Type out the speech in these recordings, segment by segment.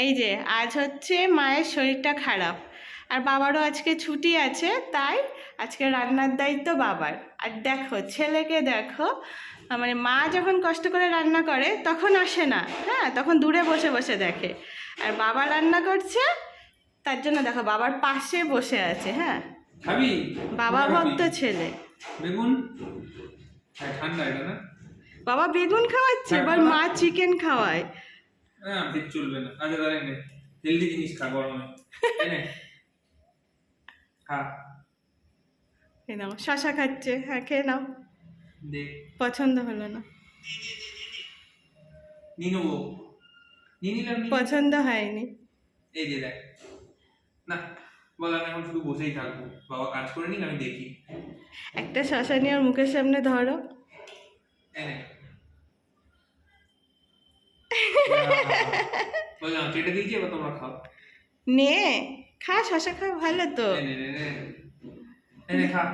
এই যে আজ হচ্ছে মায়ের শরীরটা খারাপ। আর বাবারও আজকে ছুটি আছে তাই আজকে রান্নার দায়িত্ব বাবার। আর দেখো ছেলেকে দেখো মানে মা যখন কষ্ট করে রান্না করে তখন আসে না হ্যাঁ? তখন দূরে বসে বসে দেখে। আর বাবা রান্না করছে তার জন্য দেখো বাবার পাশে বসে আছে হ্যাঁ? বাবা ভক্ত ছেলে। বেগুন? হ্যাঁ ঠান্ডা এটা না? বাবা বেগুন খাওয়াচ্ছে এবার মা চিকেন খাওয়ায়। হ্যাঁ ঠিক চলবে না। আচ্ছা তাহলে নে হেলদি জিনিস খা গরমে নে খা। এই নাও। শশা খাচ্ছে। হ্যাঁ খেয়ে নাও। দেখ পছন্দ হলো না। নিয়ে নেব। নিয়ে নিলাম পছন্দ হয়নি। এই যে দেখ। না বললাম এখন শুধু বসেই থাকব। বাবা কাজ করে নিক আমি দেখি। একটা শশা নিয়ে ওর মুখের সামনে ধরো। কেটে দিয়েছি এবার তোমরা খাও। নে খা শশা খা ভালো তো। এই নে নে নে। নে খা।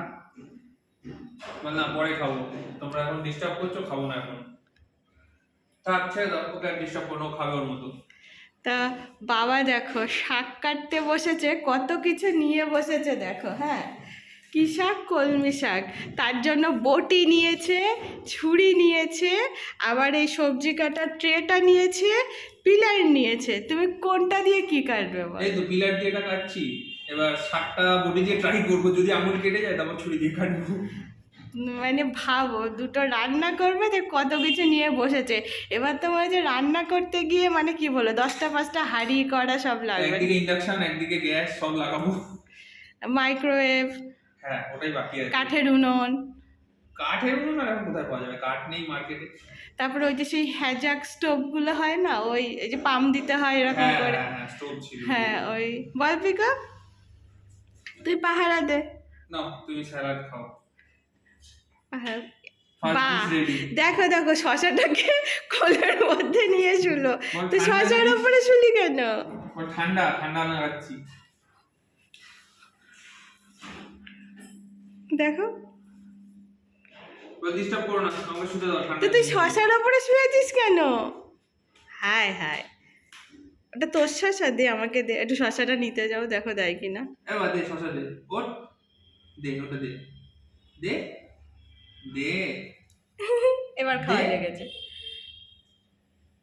বললাম পরে খাব। তোমরা এখন ডিস্টার্ব করছ খাব না এখন। থাক ছেড়ে দাও ওকে আর ডিস্টার্ব করো খাবে ওর মতো। তা বাবা দেখো শাক কাটতে বসেছে কত কিছু নিয়ে বসেছে দেখো হ্যাঁ? কি শাক? কলমি শাক। তার জন্য বটি নিয়েছে ছুরি নিয়েছে আবার এই সবজি কাটার ট্রেটা নিয়েছে পিলার নিয়েছে। তুমি কোনটা দিয়ে কি কাটবে বল? এই তো পিলার দিয়ে এটা কাটছি। এবার শাকটা বডি দিয়ে ট্রাই করব। যদি আঙুল কেটে যায় তারপর ছুরি দিয়ে কাটবো। মানে ভাবো দুটো রান্না করবে যে কত কিছু নিয়ে বসেছে। এবার তো মনে হচ্ছে রান্না করতে গিয়ে মানে কি বলো দশটা পাঁচটা হাঁড়ি করা সব লাগবে। একদিকে ইন্ডাকশন একদিকে গ্যাস সব লাগাবো। মাইক্রোওয়েভ হ্যাঁ ওটাই বাকি আছে। কাঠের উনুন। কাঠের উনুন আর এখন কোথায় পাওয়া যাবে? কাঠ নেই মার্কেটে তারপরে ওই যে সেই হ্যাজাক স্টোভগুলো হয় না? ওই এই যে পাম্প দিতে হয় এরকম হ্যাঁ করে। হ্যাঁ হ্যাঁ ওই বল পিকা। তুই পাহারা দে। নাও তুমি স্যালাড খাও। দেখো দেখো শশাটাকে কোলের মধ্যে নিয়ে শুলো। তুই শশার। উপরে শুলি কেন? ঠান্ডা ঠান্ডা লাগাচ্ছি দেখো। না তো তুই শশার ওপরে শুয়েছিস কেন? হায় হায়। ওটা তোর শশা দে আমাকে দে একটু শশাটা নিতে যাও দেখো দেয় কিনা। এবার দে শশা দে ওর দে ওটা দে। দে দে। এবার খাওয়া। লেগেছে।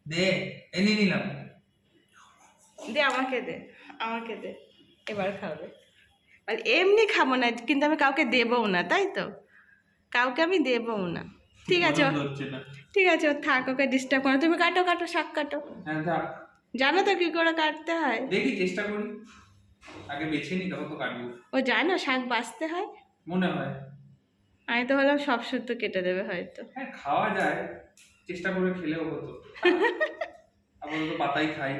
দে এনে নিলাম। দে আমাকে দে আমাকে দে। এবার খাবে। আর এমনি খাব না কিন্তু আমি কাউকে দেবও না তাই তো? কাউকে আমি দেবও না। ঠিক আছে ঠিক আছে ও থাক ওকে ডিস্টার্ব করো। তুমি কাটো কাটো শাক কাটো। হ্যাঁ জানো তো কী করে কাটতে হয়? দেখি চেষ্টা করি। আগে বেছে নি তারপর তো কাটবো। ও জানো শাক বাঁচতে হয়? মনে হয়। আমি তো হলাম সব সত্য কেটে দেবে হয়তো। হ্যাঁ খাওয়া যায়। চেষ্টা করে খেলেও হতো। আপাতত পাতাই খাই।